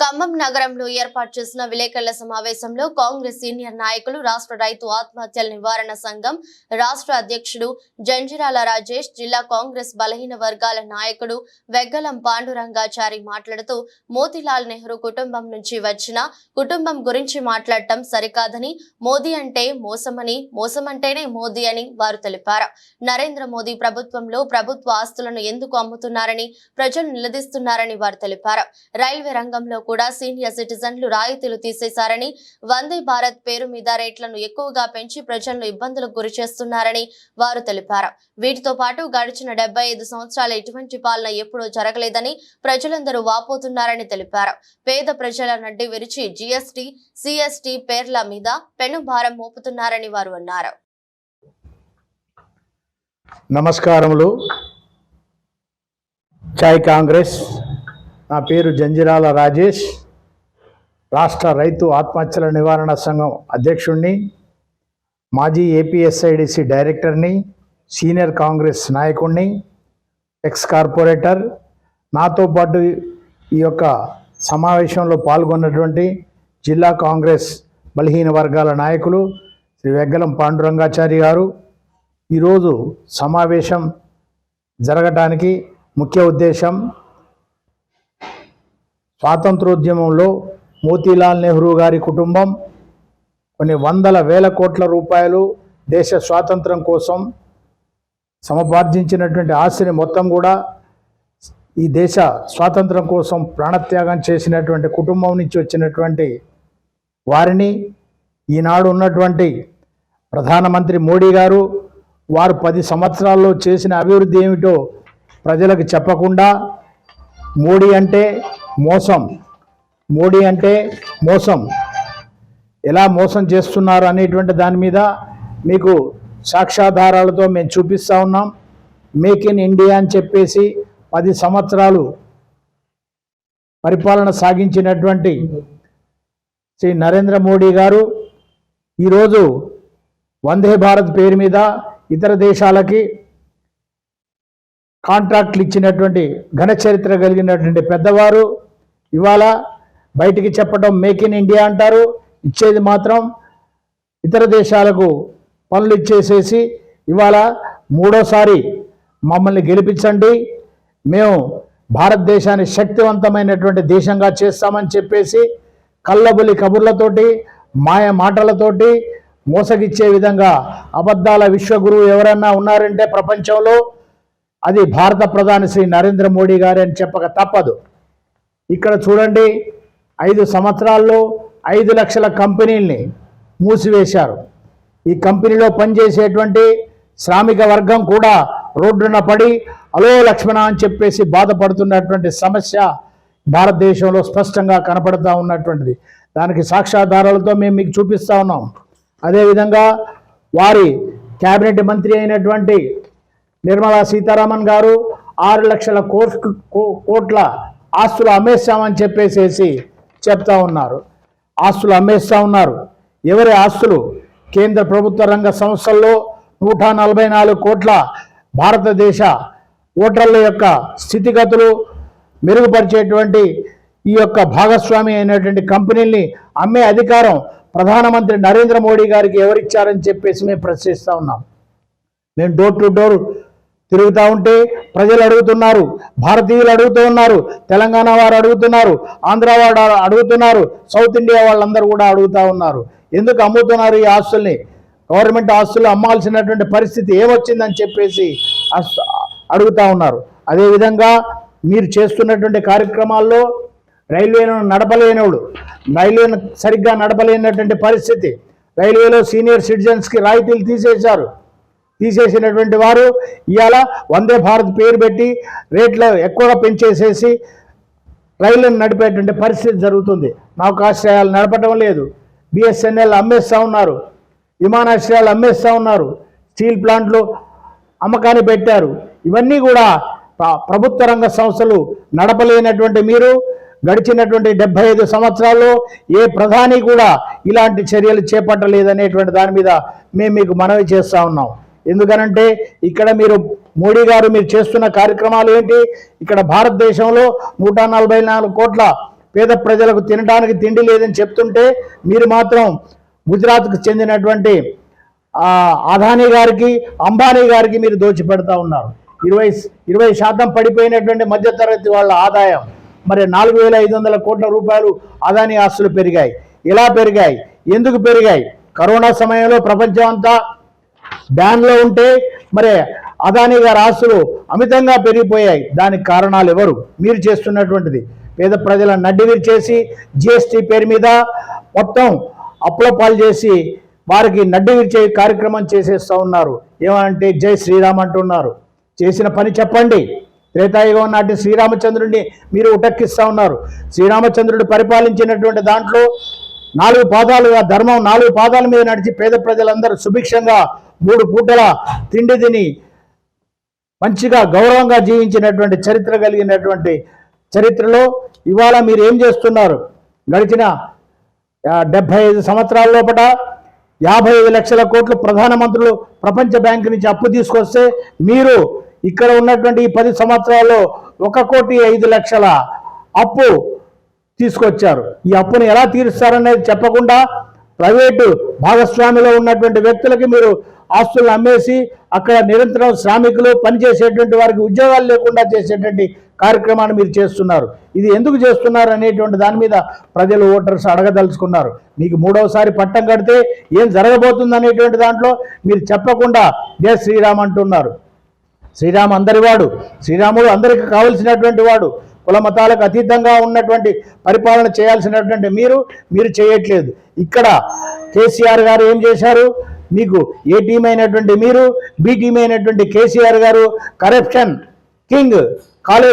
ఖమ్మం నగరంలో ఏర్పాటు చేసిన విలేకరుల సమావేశంలో కాంగ్రెస్ సీనియర్ నాయకులు రాష్ట్ర రైతు ఆత్మహత్యల నివారణ సంఘం రాష్ట్ర అధ్యక్షుడు జంజిరాల రాజేష్ జిల్లా కాంగ్రెస్ బలహీన వర్గాల నాయకుడు వెగ్గలం పాండురంగాచారి మాట్లాడుతూ మోతీలాల్ నెహ్రూ కుటుంబం నుంచి వచ్చిన కుటుంబం గురించి మాట్లాడటం సరికాదని మోదీ అంటే మోసమని మోసమంటేనే మోదీ అని వారు తెలిపారు. నరేంద్ర మోదీ ప్రభుత్వంలో ప్రభుత్వ ఆస్తులను ఎందుకు అమ్ముతున్నారని ప్రజలు నిలదీస్తున్నారని వారు తెలిపారు. రైల్వే రంగంలో కూడా సీనియర్ సిటిజన్లు రాయితీలు తీసేశారని వందే భారత్ పేరు మీద రేట్లను ఎక్కువగా పెంచి ప్రజలను ఇబ్బందులకు గురి చేస్తున్నారని వారు తెలిపారు. వీటితో పాటు గడిచిన డెబ్బై ఐదు సంవత్సరాల ఎటువంటి పాలన ఎప్పుడూ జరగలేదని ప్రజలందరూ వాపోతున్నారని తెలిపారు. పేద ప్రజల నడ్డి విరిచి జీఎస్టీ సిఎస్టీ పేర్ల మీద పెను భారం మోపుతున్నారని వారు అన్నారు. నమస్కారములు. చాయ్ కాంగ్రెస్ నా పేరు జంజిరాల రాజేష్. రాష్ట్ర రైతు ఆత్మహత్యల నివారణ సంఘం అధ్యక్షుడిని మాజీ ఏపీఎస్ఐడిసి డైరెక్టర్ని సీనియర్ కాంగ్రెస్ నాయకుణ్ణి ఎక్స్ కార్పొరేటర్. నాతో పాటు ఈ యొక్క సమావేశంలో పాల్గొన్నటువంటి జిల్లా కాంగ్రెస్ బలహీన వర్గాల నాయకులు శ్రీ వెగ్గలం పాండురంగాచారి గారు. ఈరోజు సమావేశం జరగటానికి ముఖ్య ఉద్దేశం స్వాతంత్రోద్యమంలో మోతీలాల్ నెహ్రూ గారి కుటుంబం కొన్ని వందల వేల కోట్ల రూపాయలు దేశ స్వాతంత్రం కోసం సమపార్జించినటువంటి ఆస్తిని మొత్తం కూడా ఈ దేశ స్వాతంత్రం కోసం ప్రాణత్యాగం చేసినటువంటి కుటుంబం నుంచి వచ్చినటువంటి వారిని ఈనాడు ఉన్నటువంటి ప్రధానమంత్రి మోడీ గారు వారు పది సంవత్సరాల్లో చేసిన అభివృద్ధి ఏమిటో ప్రజలకు చెప్పకుండా మోడీ అంటే మోసం. మోడీ అంటే మోసం. ఎలా మోసం చేస్తున్నారు అనేటువంటి దాని మీద మీకు సాక్ష్యాధారాలతో మేము చూపిస్తూ ఉన్నాం. మేక్ ఇన్ ఇండియా అని చెప్పేసి పది సంవత్సరాలు పరిపాలన సాగించినటువంటి శ్రీ నరేంద్ర మోడీ గారు ఈరోజు వందే భారత్ పేరు మీద ఇతర దేశాలకి కాంట్రాక్ట్లు ఇచ్చినటువంటి ఘన చరిత్ర కలిగినటువంటి పెద్దవారు ఇవాళ బయటికి చెప్పడం మేక్ ఇన్ ఇండియా అంటారు. ఇచ్చేది మాత్రం ఇతర దేశాలకు పనులు ఇచ్చేసేసి ఇవాళ మూడోసారి మమ్మల్ని గెలిపించండి. మేము భారతదేశాన్ని శక్తివంతమైనటువంటి దేశంగా చేస్తామని చెప్పేసి కళ్ళబులి కబుర్లతోటి మాయ మాటలతోటి మోసగిచ్చే విధంగా అబద్ధాల విశ్వగురువు ఎవరన్నా ఉన్నారంటే ప్రపంచంలో అది భారత ప్రధాని శ్రీ నరేంద్ర మోడీ గారు అని చెప్పక తప్పదు. ఇక్కడ చూడండి ఐదు సంవత్సరాల్లో ఐదు లక్షల కంపెనీల్ని మూసివేశారు. ఈ కంపెనీలో పనిచేసేటువంటి శ్రామిక వర్గం కూడా రోడ్డున పడి అలో లక్ష్మణ అని చెప్పేసి బాధపడుతున్నటువంటి సమస్య భారతదేశంలో స్పష్టంగా కనపడతా ఉన్నటువంటిది. దానికి సాక్ష్యాధారాలతో మేము మీకు చూపిస్తూ ఉన్నాం. అదేవిధంగా వారి కేబినెట్ మంత్రి అయినటువంటి నిర్మలా సీతారామన్ గారు ఆరు లక్షల కోట్ కోట్ల ఆస్తులు అమ్మేస్తామని చెప్పేసేసి చెప్తా ఉన్నారు. ఆస్తులు అమ్మేస్తూ ఉన్నారు. ఎవరి ఆస్తులు? కేంద్ర ప్రభుత్వ రంగ సంస్థల్లో నూట నలభై నాలుగు కోట్ల భారతదేశ ఓటర్ల యొక్క స్థితిగతులు మెరుగుపరిచేటువంటి ఈ యొక్క భాగస్వామి అయినటువంటి కంపెనీల్ని అమ్మే అధికారం ప్రధానమంత్రి నరేంద్ర మోడీ గారికి ఎవరిచ్చారని చెప్పేసి మేము ప్రశ్నిస్తూ ఉన్నాం. మేము డోర్ టు డోర్ తిరుగుతూ ఉంటే ప్రజలు అడుగుతున్నారు భారతీయులు అడుగుతూ ఉన్నారు తెలంగాణ వారు అడుగుతున్నారు ఆంధ్ర వారు అడుగుతున్నారు సౌత్ ఇండియా వాళ్ళందరూ కూడా అడుగుతూ ఉన్నారు. ఎందుకు అమ్ముతున్నారు ఈ ఆస్తుల్ని? గవర్నమెంట్ ఆస్తులు అమ్మాల్సినటువంటి పరిస్థితి ఏమొచ్చిందని చెప్పేసి అడుగుతూ అడుగుతా ఉన్నారు. అదేవిధంగా మీరు చేస్తున్నటువంటి కార్యక్రమాల్లో రైల్వేను నడపలేనోడు రైల్వేను సరిగ్గా నడపలేనటువంటి పరిస్థితి. రైల్వేలో సీనియర్ సిటిజన్స్కి రాయితీలు తీసేశారు. తీసేసినటువంటి వారు ఇవాళ వందే భారత్ పేరు పెట్టి రేట్లు ఎక్కువగా పెంచేసేసి రైళ్ళను నడిపేటువంటి పరిస్థితి జరుగుతుంది. నౌకాశ్రయాలు నడపడం లేదు. బిఎస్ఎన్ఎల్ అమ్మేస్తూ ఉన్నారు. విమానాశ్రయాలు అమ్మేస్తూ ఉన్నారు. స్టీల్ ప్లాంట్లు అమ్మకాన్ని పెట్టారు. ఇవన్నీ కూడా ప్రభుత్వ రంగ సంస్థలు నడపలేనటువంటి మీరు గడిచినటువంటి డెబ్బై ఐదు సంవత్సరాల్లో ఏ ప్రధాని కూడా ఇలాంటి చర్యలు చేపట్టలేదనేటువంటి దాని మీద మేము మీకు మనవి చేస్తూ ఉన్నాం. ఎందుకనంటే ఇక్కడ మీరు మోడీ గారు మీరు చేస్తున్న కార్యక్రమాలు ఏంటి? ఇక్కడ భారతదేశంలో నూట నలభై నాలుగు కోట్ల పేద ప్రజలకు తినడానికి తిండి లేదని చెప్తుంటే మీరు మాత్రం గుజరాత్కు చెందినటువంటి అదానీ గారికి అంబానీ గారికి మీరు దోచిపెడతా ఉన్నారు. ఇరవై ఇరవై శాతం పడిపోయినటువంటి మధ్యతరగతి వాళ్ళ ఆదాయం మరి నాలుగు వేల ఐదు వందల కోట్ల రూపాయలు అదానీ ఆస్తులు పెరిగాయి. ఎలా పెరిగాయి? ఎందుకు పెరిగాయి? కరోనా సమయంలో ప్రపంచం అంతా బ్యాన్లో ఉంటే మరి అదానీ గారి ఆస్తులు అమితంగా పెరిగిపోయాయి. దానికి కారణాలు ఎవరు? మీరు చేస్తున్నటువంటిది. పేద ప్రజల నడ్డివిరి చేసి జిఎస్టీ పేరు మీద మొత్తం అప్పులపాలు చేసి వారికి నడ్డి విరిచే కార్యక్రమం చేసేస్తూ ఉన్నారు. ఏమంటే జై శ్రీరామ్ అంటున్నారు. చేసిన పని చెప్పండి. త్రేతాయుగం నాటి శ్రీరామచంద్రుడిని మీరు ఉటక్కిస్తూ ఉన్నారు. శ్రీరామచంద్రుడు పరిపాలించినటువంటి దాంట్లో నాలుగు పాదాలుగా ధర్మం నాలుగు పాదాల మీద నడిచి పేద ప్రజలందరూ సుభిక్షంగా మూడు పూటల తిండి తిని మంచిగా గౌరవంగా జీవించినటువంటి చరిత్ర కలిగినటువంటి చరిత్రలో ఇవాళ మీరు ఏం చేస్తున్నారు? గడిచిన డెబ్బై ఐదు సంవత్సరాల లోపల యాభై ఐదు లక్షల కోట్లు ప్రధానమంత్రులు ప్రపంచ బ్యాంక్ నుంచి అప్పు తీసుకొస్తే మీరు ఇక్కడ ఉన్నటువంటి ఈ పది సంవత్సరాల్లో ఒక కోటి ఐదు లక్షల అప్పు తీసుకొచ్చారు. ఈ అప్పును ఎలా తీరుస్తారనేది చెప్పకుండా ప్రైవేటు భాగస్వామిలో ఉన్నటువంటి వ్యక్తులకి మీరు ఆస్తులను అమ్మేసి అక్కడ నిరంతరం శ్రామికులు పనిచేసేటువంటి వారికి ఉద్యోగాలు లేకుండా చేసేటువంటి కార్యక్రమాన్ని మీరు చేస్తున్నారు. ఇది ఎందుకు చేస్తున్నారు అనేటువంటి దాని మీద ప్రజలు ఓటర్స్ అడగదలుచుకున్నారు. మీకు మూడవసారి పట్టం కడితే ఏం జరగబోతుంది అనేటువంటి దాంట్లో మీరు చెప్పకుండా జయ శ్రీరామ్ అంటున్నారు. శ్రీరామ్ అందరివాడు శ్రీరాముడు అందరికి కావలసినటువంటి వాడు. కుల మతాలకు అతీతంగా ఉన్నటువంటి పరిపాలన చేయాల్సినటువంటి మీరు మీరు చేయట్లేదు. ఇక్కడ కేసీఆర్ గారు ఏం చేశారు? మీకు ఏ టీం అయినటువంటి మీరు బి టీం అయినటువంటి కేసీఆర్ గారు కరప్షన్ కింగ్ కాళేశ్వరం